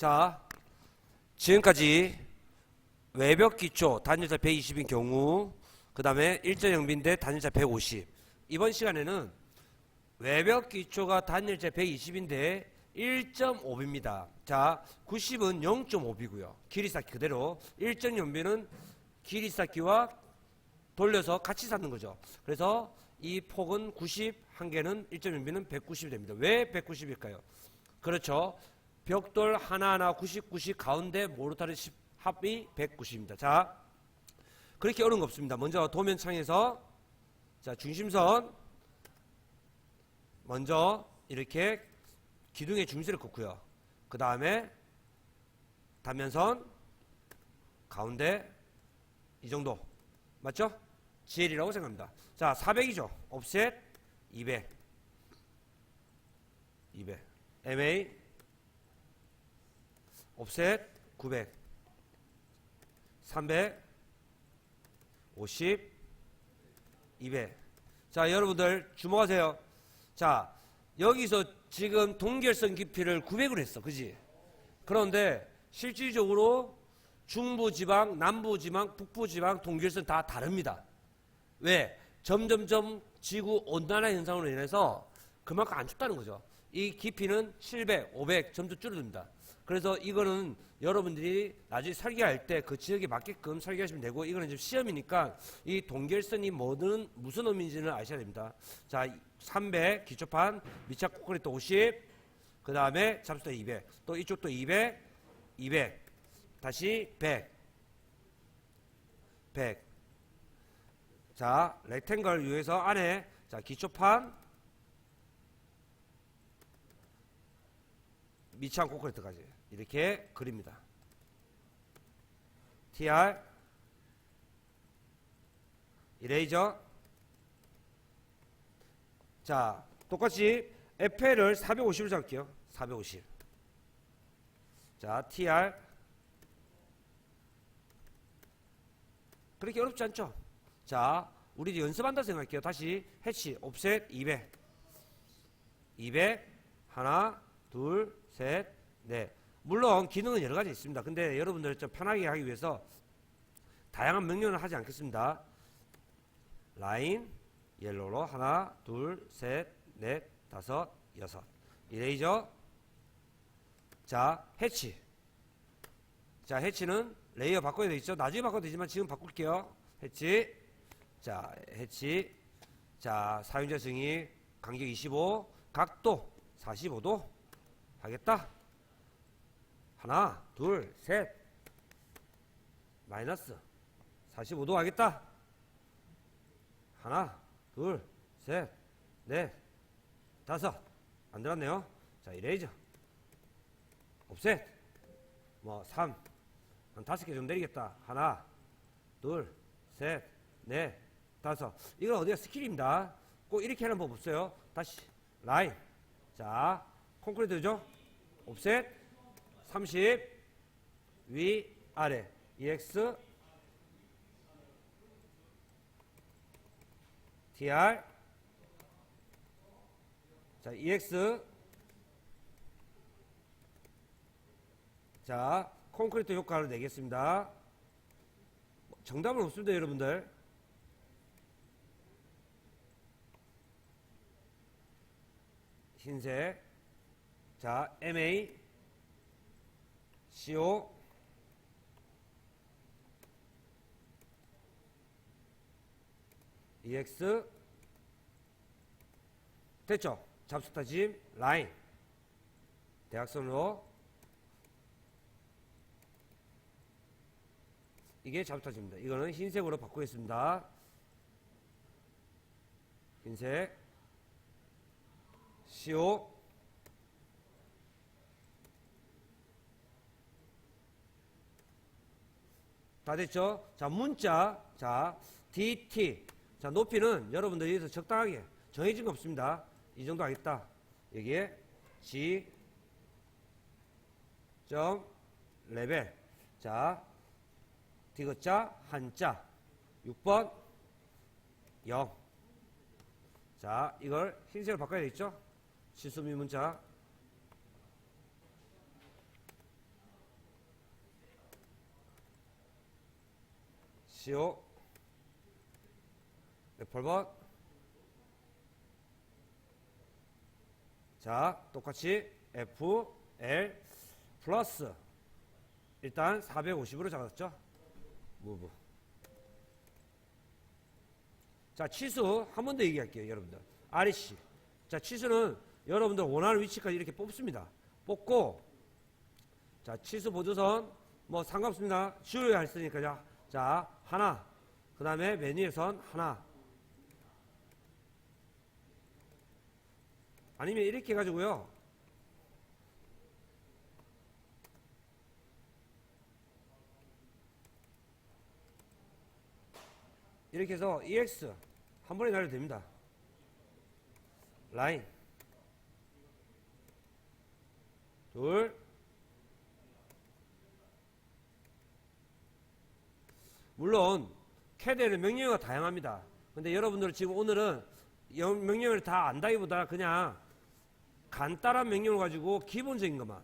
자, 지금까지 외벽 기초 단일자 120인 경우, 그 다음에 일전 영빈대 단일자 150. 이번 시간에는 외벽 기초가 단일자 120인데 1.5입니다. 자, 90은 0.5이고요. 길이 쌓기 그대로. 일정 연비는 길이 쌓기와 돌려서 같이 쌓는 거죠. 그래서 이 폭은 90, 한 개는 일정 연비는 190이 됩니다. 왜 190일까요? 그렇죠. 벽돌 하나하나 90, 90 가운데 모르타르 10 합이 190입니다. 자, 그렇게 어려운 거 없습니다. 먼저 도면창에서 자 중심선 먼저 이렇게 기둥의 중심을 긋고요. 그 다음에 단면선 가운데 이 정도 맞죠? GL이라고 생각합니다. 자 400이죠. 옵셋 200 200 MA 옵셋 900 300 50 200 자, 여러분들 주목하세요. 자, 여기서 지금 동결선 깊이를 900으로 했어. 그지? 그런데 실질적으로 중부지방, 남부지방, 북부지방 동결선 다 다릅니다. 왜? 점점점 지구 온난화 현상으로 인해서 그만큼 안 춥다는 거죠. 이 깊이는 700, 500 점점 줄어듭니다. 그래서 이거는 여러분들이 나중에 설계할 때 그 지역에 맞게끔 설계하시면 되고 이거는 지금 시험이니까 이 동결선이 뭐든 무슨 의미인지는 아셔야 됩니다. 자, 300 기초판 미착 콘크리트 50, 그 다음에 잠수도 200, 또 이쪽도 200, 200, 다시 100, 100. 자, 렉탱글 위에서 안에 자 기초판 미창 콘크리트까지 이렇게 그립니다. TR 이레이저 자 똑같이 FL을 450으로 잡을게요. 450. 자 TR 그렇게 어렵지 않죠? 자 우리 이제 연습한다 생각할게요. 다시 해치 옵셋 200 200 하나 둘 셋, 넷. 물론 기능은 여러 가지 있습니다. 근데 여러분들 좀 편하게 하기 위해서 다양한 명령을 하지 않겠습니다. 라인, 옐로로 하나, 둘, 셋, 넷, 다섯, 여섯. 이레이저. 자, 해치. 자, 해치는 레이어 바꿔야 되겠죠? 나중에 바꿔도 되지만 지금 바꿀게요. 해치. 자, 해치. 자, 사용자 승인 간격 25, 각도 45도. 하겠다. 하나, 둘, 셋. 마이너스 45도 하겠다. 하나, 둘, 셋, 넷, 다섯. 안 들었네요. 자, 이레이저. 옵셋. 뭐, 3. 한 다섯 개 좀 내리겠다. 하나, 둘, 셋, 넷, 다섯. 이건 어디가 스킬입니다. 꼭 이렇게 하는 법 없어요. 다시. 라인. 자, 콘크리트죠? 옵셋. 30 위, 아래. EX TR 자, EX 자, 콘크리트 효과를 내겠습니다. 정답은 없습니다, 여러분들. 흰색 자, MA, CO, EX, 됐죠? 잡스타짐, 라인, 대각선으로 이게 잡스타짐입니다. 이거는 흰색으로 바꾸겠습니다. 흰색, CO, 다 됐죠? 자, 문자. 자, DT. 자, 높이는 여러분들 여기서 적당하게 정해진 거 없습니다. 이 정도 하겠다. 여기에 G 점 레벨. 자, 디귿자 한자. 6번 0. 자, 이걸 흰색으로 바꿔야 되겠죠? 실수미 문자. CO F8번 자 똑같이 F L 플러스 일단 450으로 잡았죠? 무브 자 치수 한 번 더 얘기할게요 여러분들. REC 자 치수는 여러분들 원하는 위치까지 이렇게 뽑습니다. 뽑고 자 치수 보조선 뭐 상관없습니다. 지우려 했으니까 자, 자 하나. 그 다음에 메뉴에선 하나. 아니면 이렇게 해가지고요. 이렇게 해서 EX 한 번에 날려도 됩니다. 라인. 둘 물론 캐드에는 명령어가 다양합니다. 근데 여러분들 지금 오늘은 영- 명령어를 다 안다기보다 그냥 간단한 명령어 가지고 기본적인 것만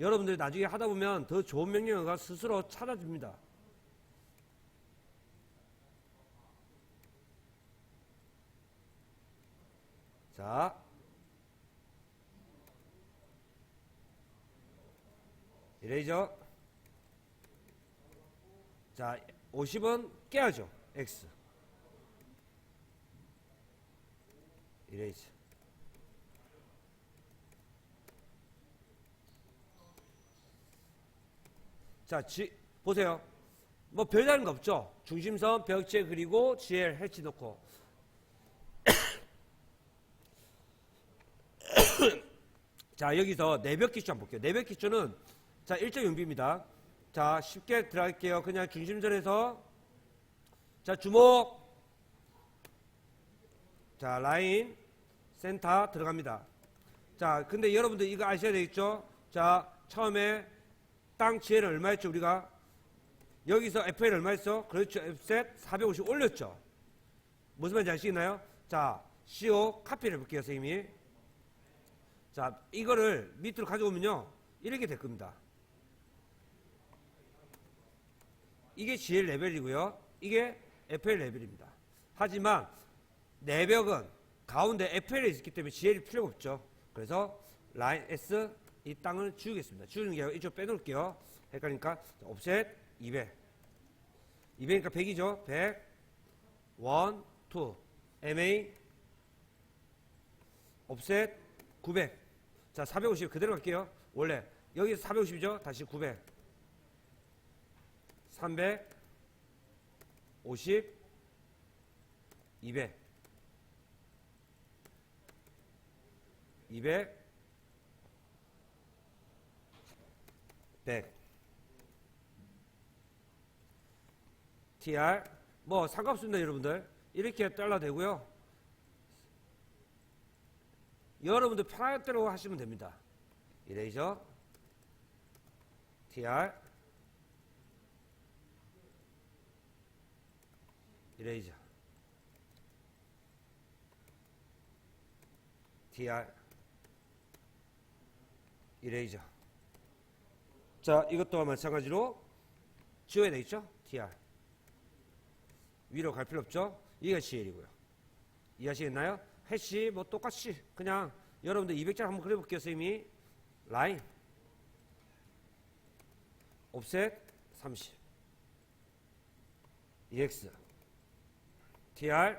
여러분들이 나중에 하다 보면 더 좋은 명령어가 스스로 찾아집니다. 자. 이레이저. 자, 50은 깨야죠. X. 이레이저. 자, 지, 보세요. 뭐 별다른 거 없죠. 중심선, 벽체 그리고 GL 해치 넣고. 자, 여기서 내벽 기초 한번 볼게요. 내벽 기초는 자, 1.0B입니다. 자, 쉽게 들어갈게요. 그냥 중심선에서 자, 주목. 자, 라인 센터 들어갑니다. 자, 근데 여러분들 이거 아셔야 되겠죠? 자, 처음에 땅 지혜는 얼마였죠, 우리가? 여기서 FL 얼마였어? 그렇죠. F셋 450 올렸죠. 무슨 말인지 아시겠나요? 자, CO 카피를 해볼게요, 선생님이. 자, 이거를 밑으로 가져오면요. 이렇게 될 겁니다. 이게 GL 레벨이고요. 이게 FL 레벨입니다. 하지만 내벽은 가운데 FL에 있기 때문에 GL이 필요가 없죠. 그래서 라인 S 이 땅을 지우겠습니다. 지우는 게 아니라 이쪽 빼놓을게요. 헷갈리니까 자, 옵셋 200. 200이니까 100이죠. 100. 1, 2. MA 옵셋 900. 자, 450 그대로 갈게요. 원래 여기서 450이죠. 다시 900. 300 50 200 200 100 TR 뭐 상관없습니다 여러분들. 이렇게 잘라 되고요. 여러분들 편할 대로 하시면 됩니다. 이레이저. TR 이레이저. TR 이레이저. 자 이것도 마찬가지로 지워야 되겠죠? TR 위로 갈 필요 없죠? 이게 CL이고요. 이해하시겠나요? 해시 뭐 똑같이 그냥 여러분들 200장 한번 그려볼게요 선생님이. 라인. 옵셋 30 EX TR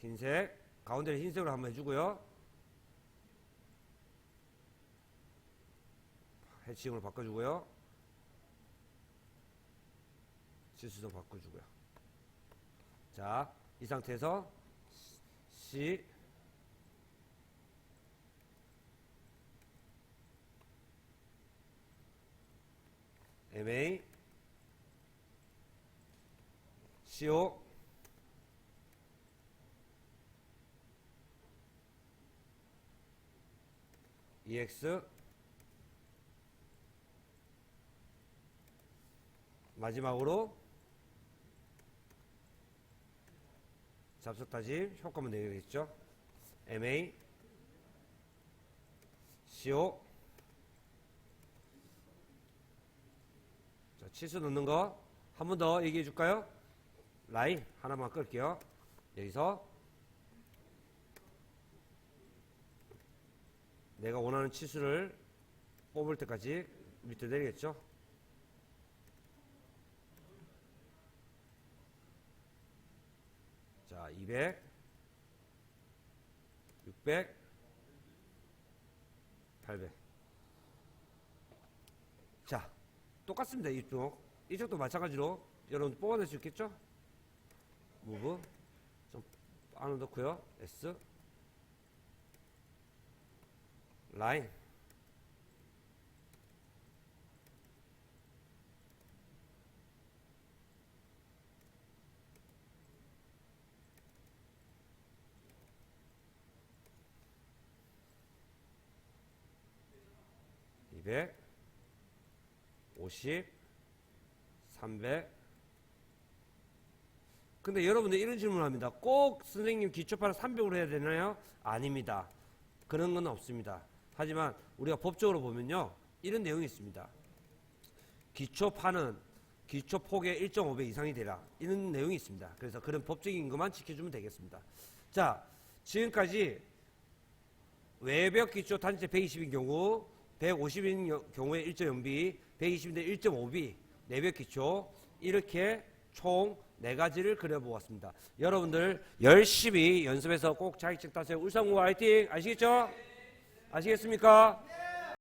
흰색. 가운데를 흰색으로 한번 해주고요. 해칭으로 바꿔주고요. 지수도 바꿔주고요. 자 이 상태에서 C MA CO EX 마지막으로 잡석다짐 효과만 내야겠죠? MA CO 자, 치수 넣는 거 한 번 더 얘기해 줄까요? 라인 하나만 끌게요. 여기서 내가 원하는 치수를 뽑을 때까지 밑에 내리겠죠? 자, 200, 600, 800. 자, 똑같습니다. 이쪽. 이쪽도 마찬가지로 여러분 뽑아낼 수 있겠죠? 무브. 좀 안으로 넣고요. S. 라인. 이백, 오십, 삼백. 근데 여러분들 이런 질문을 합니다. 꼭 선생님 기초파를 300으로 해야 되나요? 아닙니다. 그런 건 없습니다. 하지만 우리가 법적으로 보면요. 이런 내용이 있습니다. 기초파는 기초 폭의 1.5배 이상이 되라. 이런 내용이 있습니다. 그래서 그런 법적인 것만 지켜주면 되겠습니다. 자, 지금까지 외벽 기초 단체 120인 경우 150인 경우에 1.0B, 120인데 1.5B 내벽 기초 이렇게 총 네 가지를 그려보았습니다. 여러분들 열심히 연습해서 꼭 자격증 따세요. 울산고 화이팅! 아시겠죠? 아시겠습니까?